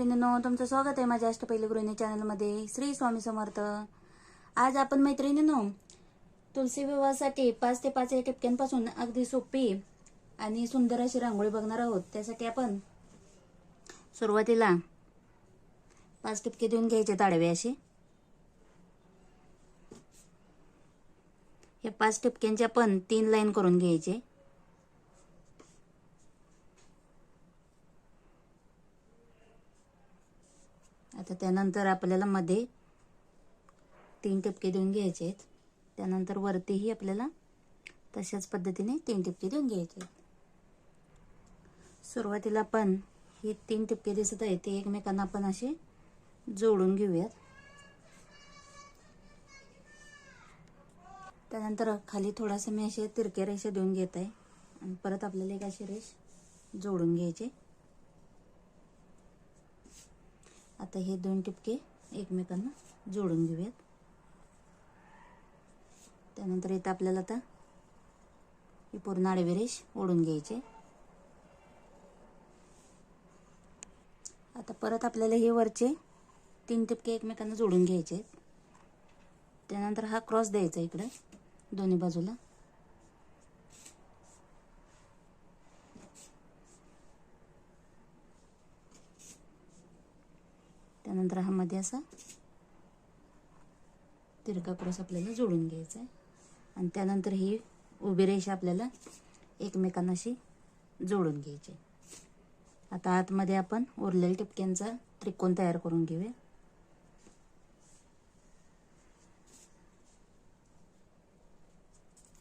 मैत्रिणींनो तुमचं स्वागत आहे माझ्या अष्टपैली गृहिणी चॅनलमध्ये. श्री स्वामी समर्थ. आज आपण मैत्रिणींनो तुलसी विवाहासाठी पाच ते पाच या टिपक्यांपासून अगदी सोपी आणि सुंदर अशी रांगोळी बघणार आहोत. त्यासाठी आपण सुरुवातीला पाच टिपके देऊन घ्यायचे ताडवे असे. या पाच टिपक्यांचे आपण तीन लाईन करून घ्यायचे. आता त्यानंतर आपल्याला मध्ये तीन टिपके देऊन घ्यायचे आहेत. त्यानंतर वरतीही आपल्याला तशाच पद्धतीने तीन टिपके देऊन घ्यायचे आहेत. सुरुवातीला आपण ही तीन टिपके दिसत आहेत ते एकमेकांना आपण असे जोडून घेऊयात. त्यानंतर खाली थोडासा मी असे तिरक्या रेषा देऊन घेत आहे. आणि परत आपल्याला एक अशी रेष जोडून घ्यायचे आता हे दोन टिपके एकमेकांना जोडून घेऊयात. त्यानंतर इथं आपल्याला आता ही पूर्ण आडवी रेष ओढून घ्यायचे. आता परत आपल्याला हे वरचे तीन टिपके एकमेकांना जोडून घ्यायचे आहेत. त्यानंतर हा क्रॉस द्यायचा इकडे दोन्ही बाजूला. त्यानंतर हा मध्ये असा तिरका क्रॉस आपल्याला जोडून घ्यायचा आहे आणि त्यानंतर ही उभी रेषा आपल्याला एकमेकांना अशी जोडून घ्यायची. आता आतमध्ये आपण उरलेल्या टिपक्यांचा त्रिकोण तयार करून घेऊया.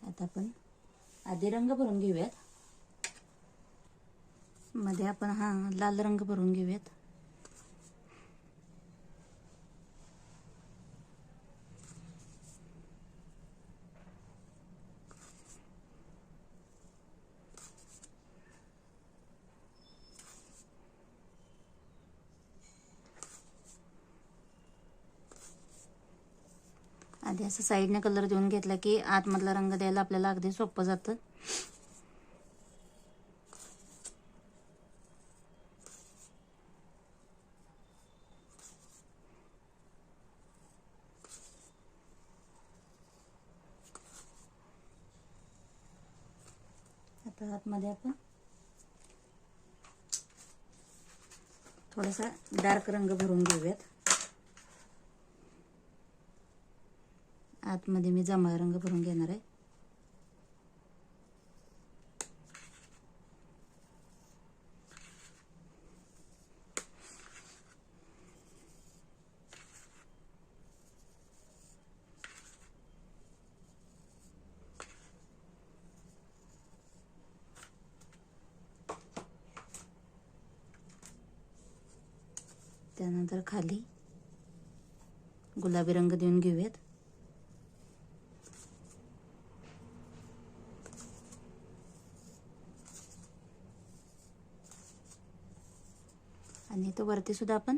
आता आपण आधी रंग भरून घेऊयात. मध्ये आपण हा लाल रंग भरून घेऊयात. आधी असं साईडने कलर देऊन घेतला की आतमधला रंग द्यायला आपल्याला अगदी सोपं जातं. आता आतमध्ये आपण थोडासा डार्क रंग भरून घेऊयात. आतमध्ये मी जांभळा रंग भरून घेणार आहे. त्यानंतर खाली गुलाबी रंग देऊन घेऊयात. आणि इथं वरती सुद्धा आपण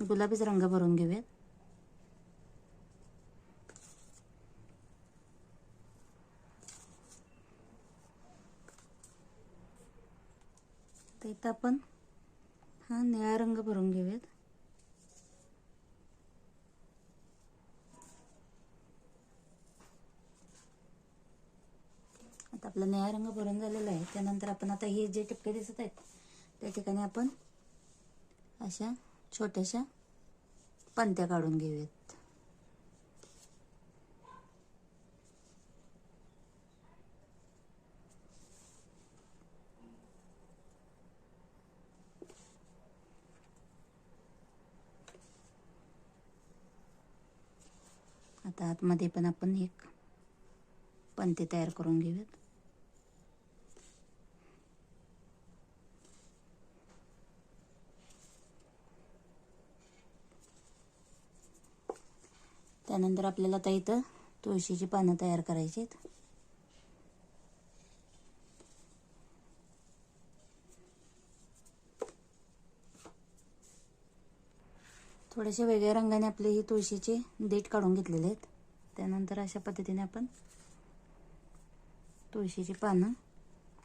गुलाबीच रंग भरून घेऊयात. तर इथं आपण हा निळा रंग भरून घेऊयात. आता आपला निळा रंग भरून झालेला आहे. त्यानंतर आपण आता हे जे टिपके दिसत आहेत त्या ठिकाणी आपण अशा छोट्याशा पंत्या काढून घेऊयात. आता आतमध्ये पण आपण एक पंते तयार करून घेऊयात. त्यानंतर आपल्याला आता इथं तुळशीची पानं तयार करायची आहेत. थोडेसे वेगळ्या रंगाने आपले ही तुळशीचे देठ काढून घेतलेले आहेत. त्यानंतर अशा पद्धतीने आपण तुळशीची पानं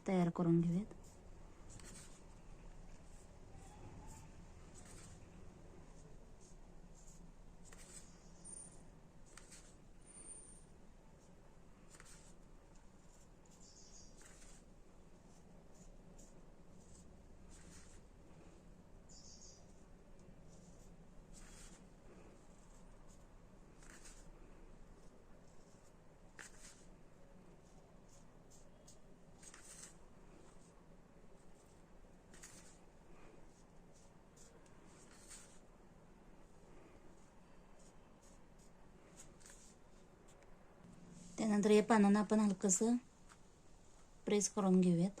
तयार करून घेऊयात. त्यानंतर या पानांना आपण हलकंसं प्रेस करून घेऊयात.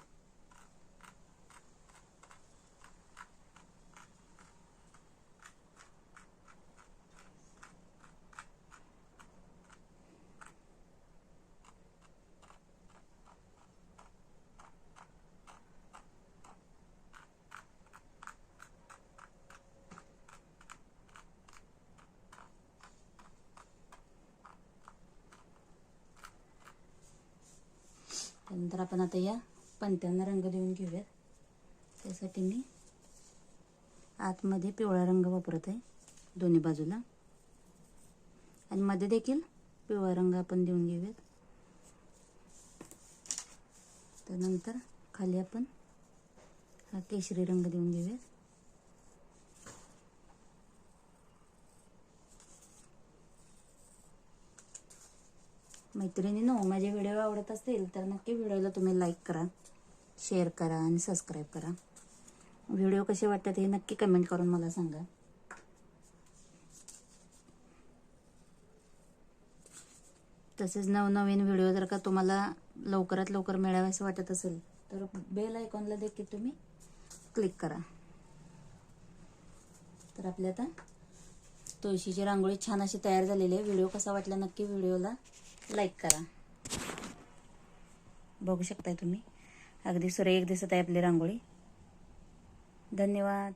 त्यानंतर आपण आता या पणत्यांना रंग देऊन घेऊयात. त्यासाठी मी आतमध्ये पिवळा रंग वापरत आहे दोन्ही बाजूला. आणि मध्ये देखील पिवळा रंग आपण देऊन घेऊयात. त्यानंतर खाली आपण हा केशरी रंग देऊन घेऊयात. मैत्रिणीनो माझे व्हिडिओ आवडत असतील तर नक्की व्हिडिओला तुम्ही लाईक करा शेअर करा आणि सबस्क्राईब करा. व्हिडिओ कसे वाटतात हे नक्की कमेंट करून मला सांगा. तसेच नवनवीन व्हिडिओ जर का तुम्हाला लवकरात लवकर मिळावे वाटत असेल तर बेल आयकॉनला देखील तुम्ही क्लिक करा. तर आपल्या आता तुळशीची रांगोळी छान अशी तयार झालेली आहे. व्हिडिओ कसा वाटला नक्की व्हिडिओला लाईक करा. बघू शकताय तुम्ही. अगदी सुरेख दिसत आहे आपली रांगोळी. धन्यवाद.